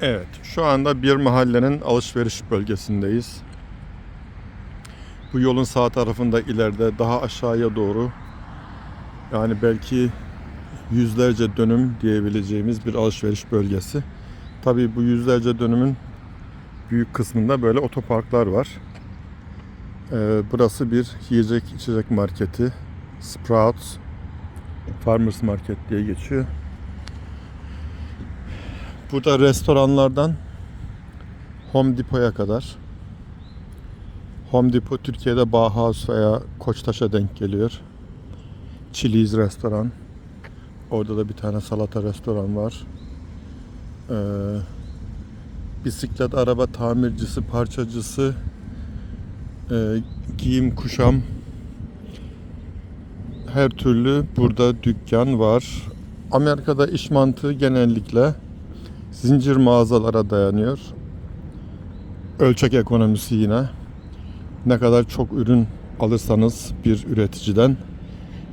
Evet, şu anda bir mahallenin alışveriş bölgesindeyiz. Bu yolun sağ tarafında ileride daha aşağıya doğru yani belki yüzlerce dönüm diyebileceğimiz bir alışveriş bölgesi. Tabii bu yüzlerce dönümün büyük kısmında böyle otoparklar var. Ee, burası bir yiyecek içecek marketi. Sprouts Farmers Market diye geçiyor. Burada restoranlardan Home Depot'a kadar. Home Depot Türkiye'de Bauhaus veya Koçtaş'a denk geliyor. Chili's restoran. Orada da bir tane salata restoran var. Ee, bisiklet, araba tamircisi, parçacısı, e, giyim, kuşam, her türlü burada dükkan var. Amerika'da iş mantığı genellikle zincir mağazalara dayanıyor. Ölçek ekonomisi yine. Ne kadar çok ürün alırsanız bir üreticiden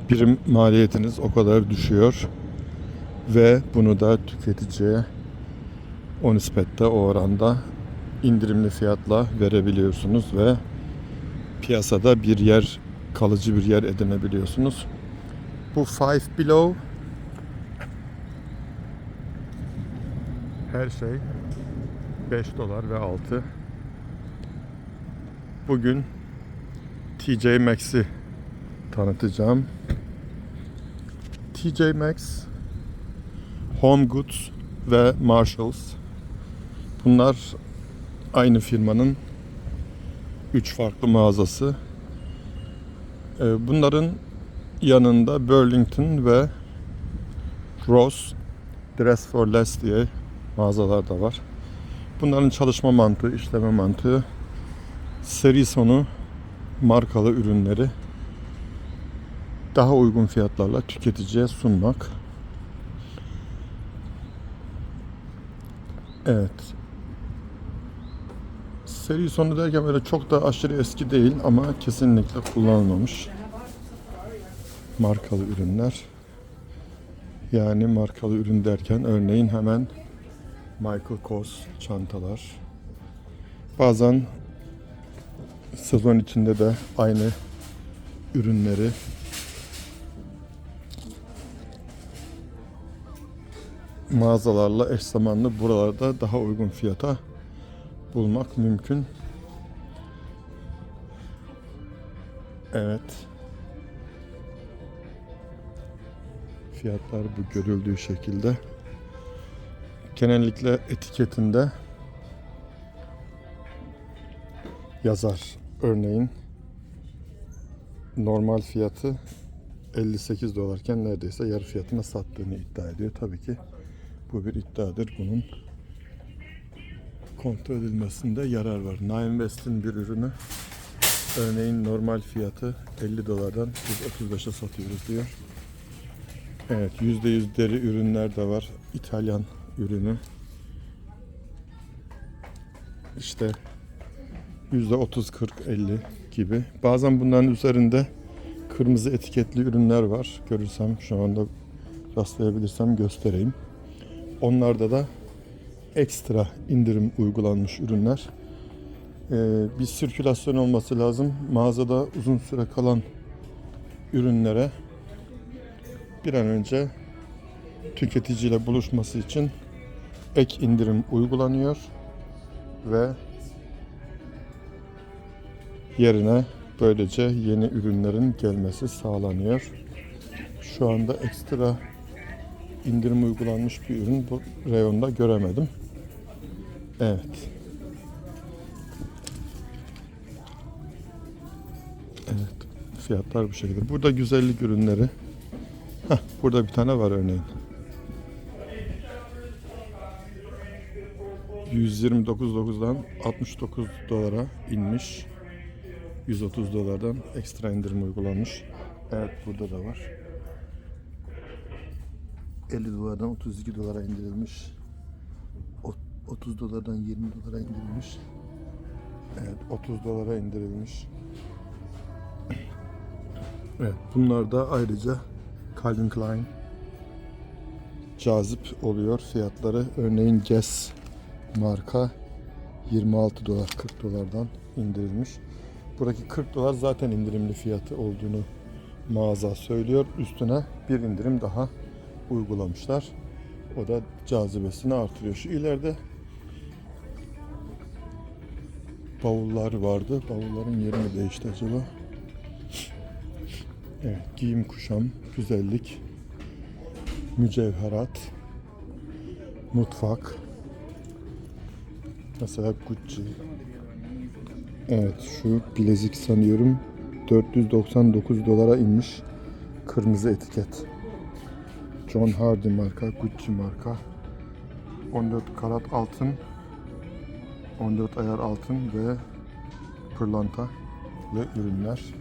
birim maliyetiniz o kadar düşüyor. Ve bunu da tüketiciye o nispette o oranda indirimli fiyatla verebiliyorsunuz ve piyasada bir yer kalıcı bir yer edinebiliyorsunuz. Bu Five Below her şey 5 dolar ve 6. Bugün TJ Maxx'i tanıtacağım. TJ Maxx, Home Goods ve Marshalls. Bunlar aynı firmanın 3 farklı mağazası. Ee, Bunların yanında Burlington ve Ross Dress for Less diye mağazalar da var. Bunların çalışma mantığı, işleme mantığı seri sonu markalı ürünleri daha uygun fiyatlarla tüketiciye sunmak. Evet. Seri sonu derken böyle çok da aşırı eski değil ama kesinlikle kullanılmamış markalı ürünler. Yani markalı ürün derken örneğin hemen Michael Kors çantalar. Bazen sezon içinde de aynı ürünleri mağazalarla eş zamanlı buralarda daha uygun fiyata bulmak mümkün. Evet. Fiyatlar bu görüldüğü şekilde. Genellikle etiketinde yazar. Örneğin normal fiyatı 58 dolarken neredeyse yarı fiyatına sattığını iddia ediyor. Tabii ki bu bir iddiadır. Bunun kontrol edilmesinde yarar var. Nine West'in bir ürünü örneğin normal fiyatı 50 dolardan biz 35'e satıyoruz diyor. Evet %100 deri ürünler de var. İtalyan ürünü. İşte %30, 40, 50 gibi. Bazen bunların üzerinde kırmızı etiketli ürünler var. Görürsem şu anda rastlayabilirsem göstereyim. Onlarda da ekstra indirim uygulanmış ürünler. Ee, bir sirkülasyon olması lazım. Mağazada uzun süre kalan ürünlere bir an önce tüketiciyle buluşması için ek indirim uygulanıyor ve yerine böylece yeni ürünlerin gelmesi sağlanıyor. Şu anda ekstra indirim uygulanmış bir ürün bu reyonda göremedim. Evet. Evet. Fiyatlar bu şekilde. Burada güzellik ürünleri. Heh, burada bir tane var örneğin. 129.9'dan 69 dolara inmiş. 130 dolardan ekstra indirim uygulanmış. Evet burada da var. 50 dolardan 32 dolara indirilmiş. Ot- 30 dolardan 20 dolara indirilmiş. Evet 30 dolara indirilmiş. Evet bunlar da ayrıca Calvin Klein cazip oluyor fiyatları. Örneğin Guess marka 26 dolar 40 dolardan indirilmiş. Buradaki 40 dolar zaten indirimli fiyatı olduğunu mağaza söylüyor. Üstüne bir indirim daha uygulamışlar. O da cazibesini artırıyor. Şu ileride bavullar vardı. Bavulların yeri mi değişti acaba? Evet, giyim kuşam, güzellik, mücevherat, mutfak. Mesela Gucci. Evet, şu bilezik sanıyorum 499 dolara inmiş. Kırmızı etiket. John Hardy marka, Gucci marka. 14 karat altın, 14 ayar altın ve pırlanta ve ürünler.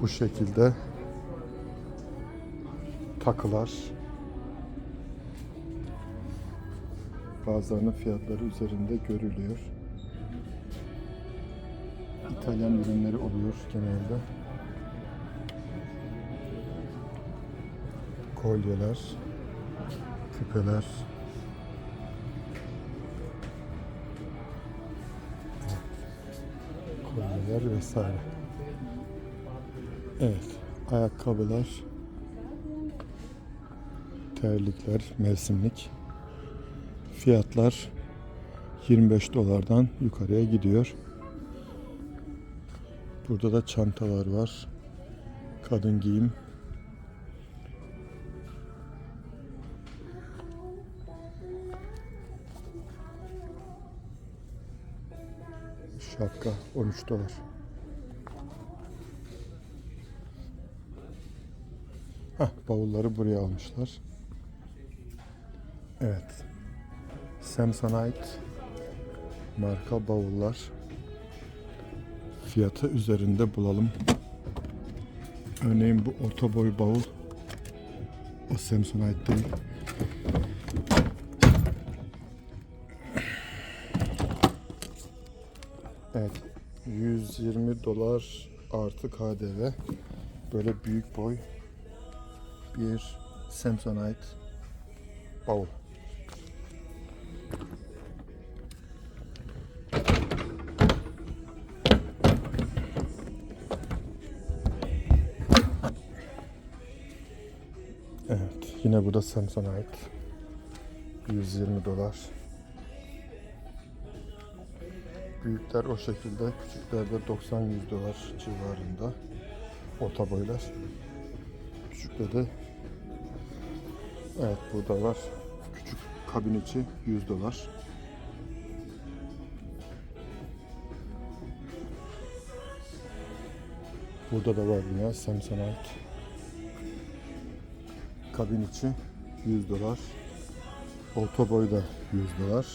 Bu şekilde takılar bazılarının fiyatları üzerinde görülüyor. İtalyan ürünleri oluyor genelde. Kolyeler, küpeler. Kolyeler vesaire. Evet, ayakkabılar, terlikler, mevsimlik. Fiyatlar 25 dolardan yukarıya gidiyor. Burada da çantalar var. Kadın giyim. Şapka 13 dolar. Hah, bavulları buraya almışlar. Evet. Samsonite marka bavullar. Fiyatı üzerinde bulalım. Örneğin bu orta boy bavul o Samsonite değil. Evet. 120 dolar artı KDV. Böyle büyük boy bir Samsonite bavul. Yine bu da Samsonite. 120 dolar. Büyükler o şekilde, küçükler de 90-100 dolar civarında. Orta boylar. Küçükler de Evet burada var. Küçük kabin içi 100 dolar. Burada da var yine Samsonite. Kabin içi 100 dolar. Orta boy da 100 dolar.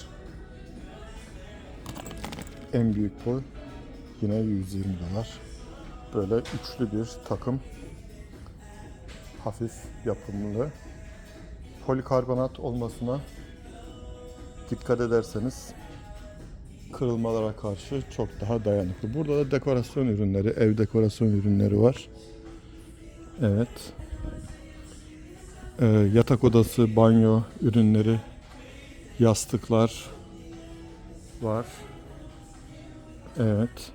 En büyük boy yine 120 dolar. Böyle üçlü bir takım. Hafif yapımlı. Polikarbonat olmasına dikkat ederseniz kırılmalara karşı çok daha dayanıklı. Burada da dekorasyon ürünleri, ev dekorasyon ürünleri var. Evet. Ee, yatak odası, banyo ürünleri, yastıklar var. Evet.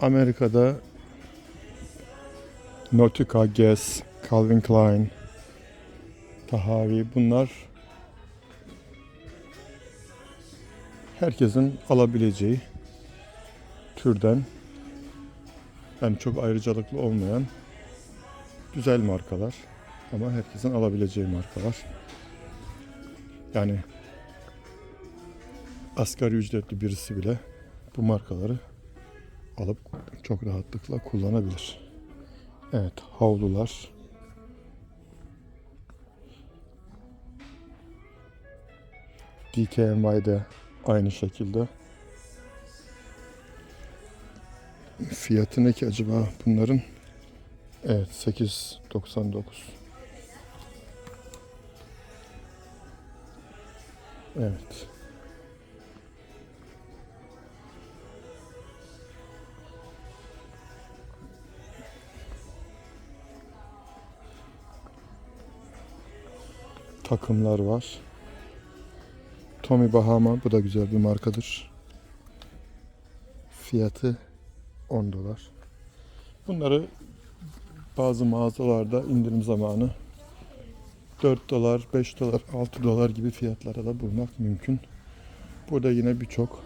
Amerika'da Nautica, Guess, Calvin Klein, Tahavi bunlar herkesin alabileceği türden yani çok ayrıcalıklı olmayan güzel markalar ama herkesin alabileceği markalar. Yani asgari ücretli birisi bile bu markaları alıp çok rahatlıkla kullanabilir. Evet, havlular. DKNY'de Aynı şekilde. Fiyatı ne ki acaba bunların? Evet 8.99. Evet. takımlar var. Tommy Bahama bu da güzel bir markadır. Fiyatı 10 dolar. Bunları bazı mağazalarda indirim zamanı 4 dolar, 5 dolar, 6 dolar gibi fiyatlara da bulmak mümkün. Burada yine birçok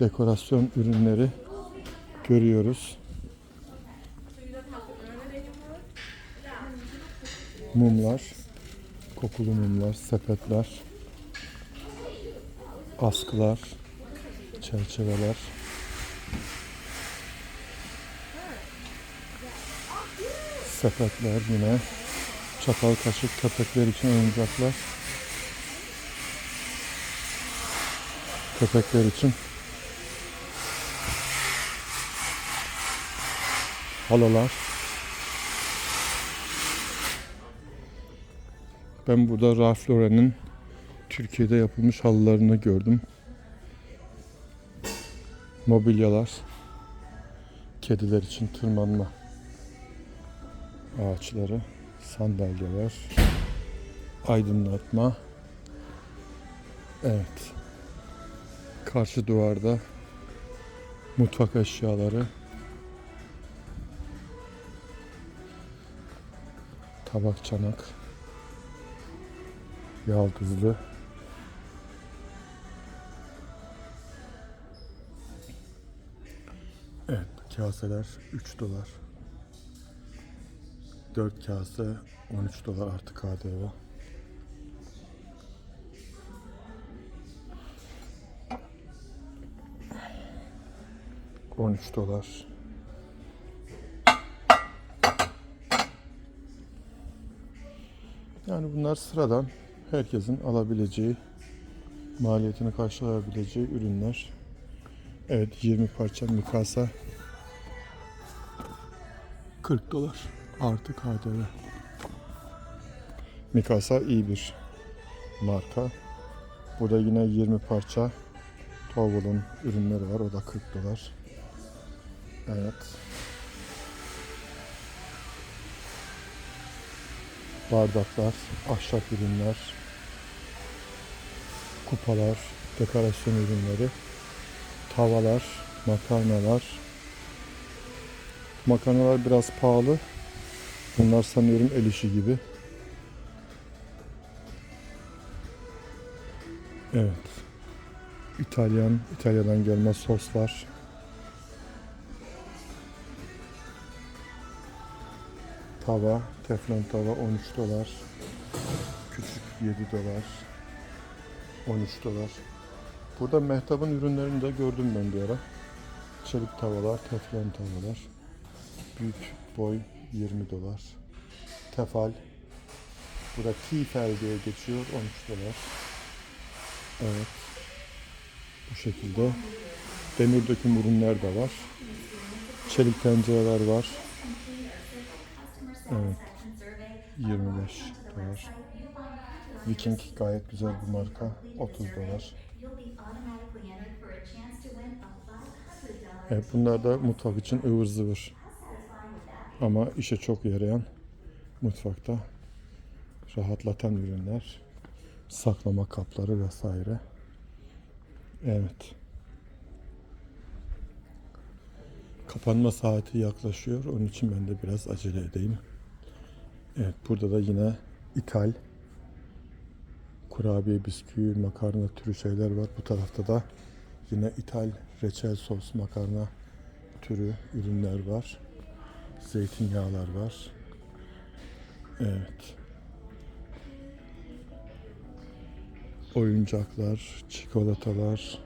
dekorasyon ürünleri görüyoruz. Mumlar, kokulu mumlar, sepetler, askılar, çerçeveler. Sepetler yine çatal kaşık köpekler için oyuncaklar. Köpekler için halılar. Ben burada Ralph Lauren'in Türkiye'de yapılmış halılarını gördüm. Mobilyalar. Kediler için tırmanma ağaçları, sandalyeler, aydınlatma. Evet. Karşı duvarda mutfak eşyaları, tabak çanak. Evet, kaseler 3 dolar. 4 kase 13 dolar artı KDV. On üç dolar. Yani bunlar sıradan herkesin alabileceği, maliyetini karşılayabileceği ürünler. Evet 20 parça mikasa 40 dolar artı KDV. Mikasa iyi bir marka. Burada yine 20 parça Towel'ın ürünleri var. O da 40 dolar. Evet. Bardaklar, ahşap ürünler, kupalar, dekorasyon ürünleri, tavalar, makarnalar. Makarnalar biraz pahalı. Bunlar sanıyorum el işi gibi. Evet. İtalyan, İtalya'dan gelme soslar. Tava, teflon tava 13 dolar. Küçük 7 dolar. 13 dolar. Burada Mehtap'ın ürünlerini de gördüm ben bir ara. Çelik tavalar, teflon tavalar. Büyük boy 20 dolar. Tefal. Burada Tifel diye geçiyor 13 dolar. Evet. Bu şekilde. Demir döküm ürünler de var. Çelik tencereler var. Evet. 25 dolar. Viking gayet güzel bir marka. 30 dolar. Evet bunlar da mutfak için ıvır zıvır. Ama işe çok yarayan mutfakta rahatlatan ürünler. Saklama kapları vesaire. Evet. Kapanma saati yaklaşıyor. Onun için ben de biraz acele edeyim. Evet burada da yine ithal kurabiye, bisküvi, makarna türü şeyler var. Bu tarafta da yine ithal reçel sos, makarna türü ürünler var. Zeytinyağlar var. Evet. Oyuncaklar, çikolatalar.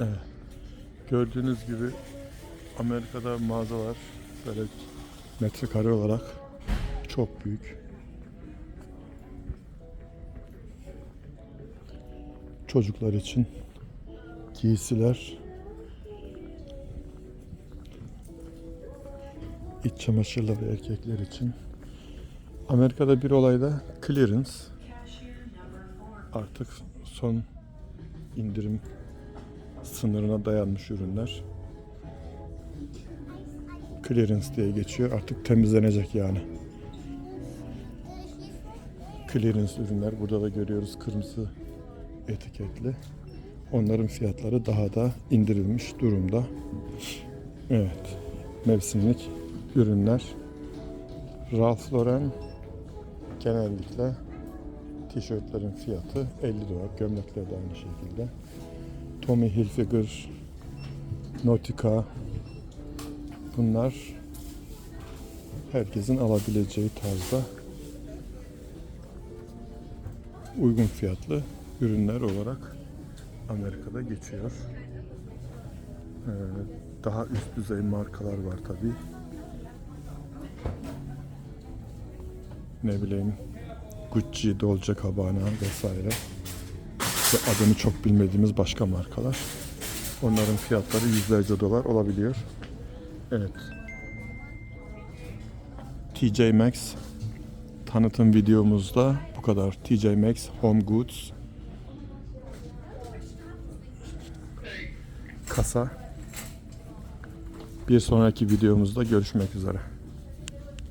Evet. Gördüğünüz gibi Amerika'da mağazalar böyle metrekare olarak çok büyük. Çocuklar için giysiler, iç çamaşırları erkekler için. Amerika'da bir olayda clearance artık son indirim sınırına dayanmış ürünler. Clearance diye geçiyor. Artık temizlenecek yani. Clearance ürünler. Burada da görüyoruz kırmızı etiketli. Onların fiyatları daha da indirilmiş durumda. Evet. Mevsimlik ürünler. Ralph Lauren genellikle tişörtlerin fiyatı 50 dolar. Gömlekler de aynı şekilde. Tommy Hilfiger, Nautica bunlar herkesin alabileceği tarzda uygun fiyatlı ürünler olarak Amerika'da geçiyor. Ee, daha üst düzey markalar var tabi. Ne bileyim Gucci, Dolce Gabbana vesaire ve adını çok bilmediğimiz başka markalar. Onların fiyatları yüzlerce dolar olabiliyor. Evet. TJ Maxx tanıtım videomuzda bu kadar. TJ Maxx Home Goods kasa. Bir sonraki videomuzda görüşmek üzere.